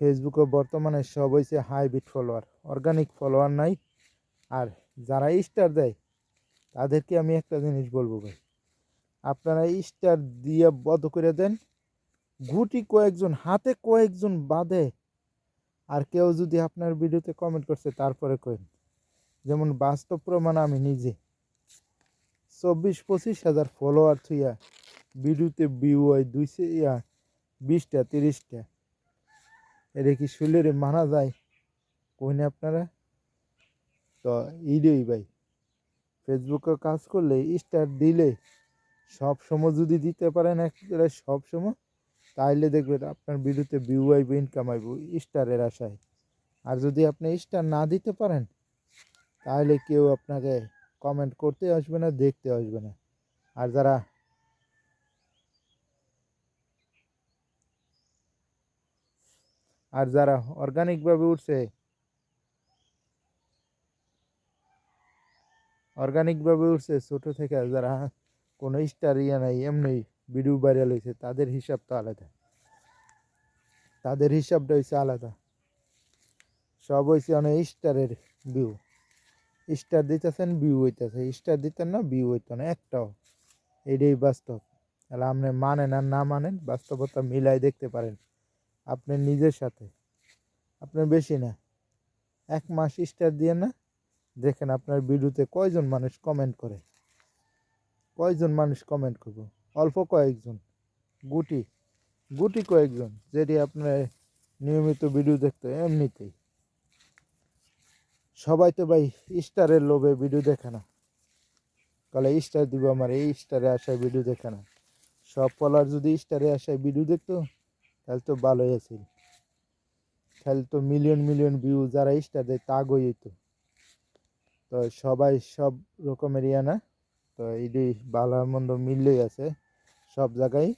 ফেসবুকে বর্তমানে সব হয়েছে হাইব্রিড ফলোয়ার অর্গানিক ফলোয়ার নাই। আর যারা স্টার দেয়, তাদেরকে আমি একটা জিনিস বলব ভাই। আপনারা স্টার দিয়ে বন্ধ করে দেন, গুটি কয়েকজন, হাতে কয়েকজন বাদে, আর কেউ যদি আপনার ভিডিওতে কমেন্ট করছে, তারপরে কইন। যেমন বাস্তব প্রমাণ আমি নিজে। চব্বিশ পঁচিশ হাজার ফলোয়ার থুইয়া, ভিডিওতে ভিউ হয় দুইশো, ইয়া, বিশটা, তিরিশটা। এটা কি শুলেরে মানা যায়? কইনে আপনারা? তো ইডেই ভাই। ফেসবুকে কাজ করলে স্টার দিলে সব সময় যদি দিতে পারেন একেবারে সব সময়, তাইলে দেখবেন আপনার ভিডিওতে ভিউ আইব ইনকাম আইব স্টারের আশায়। আর যদি আপনি স্টার না দিতে পারেন তাহলে কেউ আপনাকে কমেন্ট করতে আসবে না, দেখতে আসবে না। আর যারা আর যারা অর্গানিকভাবে উঠছে অর্গানিকভাবে উঠছে, ছোটো থেকে যারা কোনো স্টার ইয়ে নাই, এমনি ভিডিও ভাইরাল হয়েছে তাদের হিসাব তো আলাদা। তাদের হিসাবটা হয়েছে আলাদা। সব হয়েছে অনেক স্টারের ভিউ স্টার দিতেছেন ভিউ হইতেছে। স্টার দিতেন না ভিউ হইতো না, একটাও। এটাই বাস্তব। তাহলে আপনি মানেন আর না মানেন, বাস্তবতা মিলাই দেখতে পারেন। আপনি নিজের সাথে। আপনার বেশি না। এক মাস স্টার দিয়ে না, দেখেন আপনার ভিডিওতে কয়জন মানুষ কমেন্ট করে। কয়জন মানুষ কমেন্ট করব? অল্প কয়েকজন। গুটি। গুটি কয়েকজন, যেটি আপনার নিয়মিত ভিডিও দেখতো এমনিতেই। সবাই তো ভাই স্টারের লোভে ভিডিও দেখে না। তাহলে স্টার দিব আমার, এই স্টারে আসায় ভিডিও দেখে না। সব পলার যদি স্টারে আসায় ভিডিও দেখতো তাহলে তো ভালোই আছিল তাহলে তো মিলিয়ন মিলিয়ন ভিউ যারা স্টার দেয় তা গই তো তো সবাই সব রকমের ইয়া না? তো এইটি ভালো মন্দ মিললেই আছে সব জায়গায়।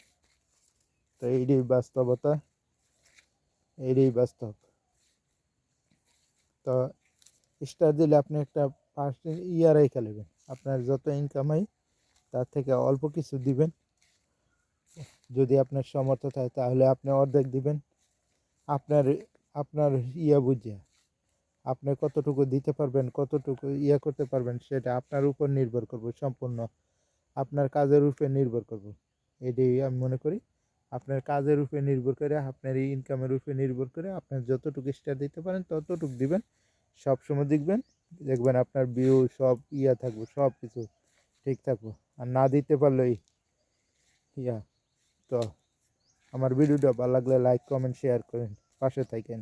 তো এইটাই বাস্তবতা এইটাই বাস্তব। তো স্টার দিলে আপনি একটা ফার্স্ট ইয়ারাই খেলবেন। আপনার যত ইনকাম হয় তার থেকে অল্প কিছু দিবেন। যদি আপনার সমর্থ থাকে, তাহলে আপনি অর্ধেক দিবেন। আপনার আপনার ইয়া বুঝিয়া আপনি কতটুকু দিতে পারবেন, কতটুকু ইয়া করতে পারবেন, সেটা আপনার উপর নির্ভর করবে সম্পূর্ণ। আপনার কাজের উপরে নির্ভর করবে। এটাই আমি মনে করি। আপনার কাজের উপরে নির্ভর করে, আপনার এই ইনকামের উপরে নির্ভর করে আপনার যতটুকু স্টার দিতে পারেন, ততটুকু দিবেন। সব সময় দেখবেন দেখবেন আপনার ভিউ সব ইয়া থাকবে সব কিছু ঠিক থাকব। আর না দিতে পারলেই ইয়া। তো আমার ভিডিওটা ভালো লাগলে লাইক কমেন্ট শেয়ার করেন। পাশে থাকেন।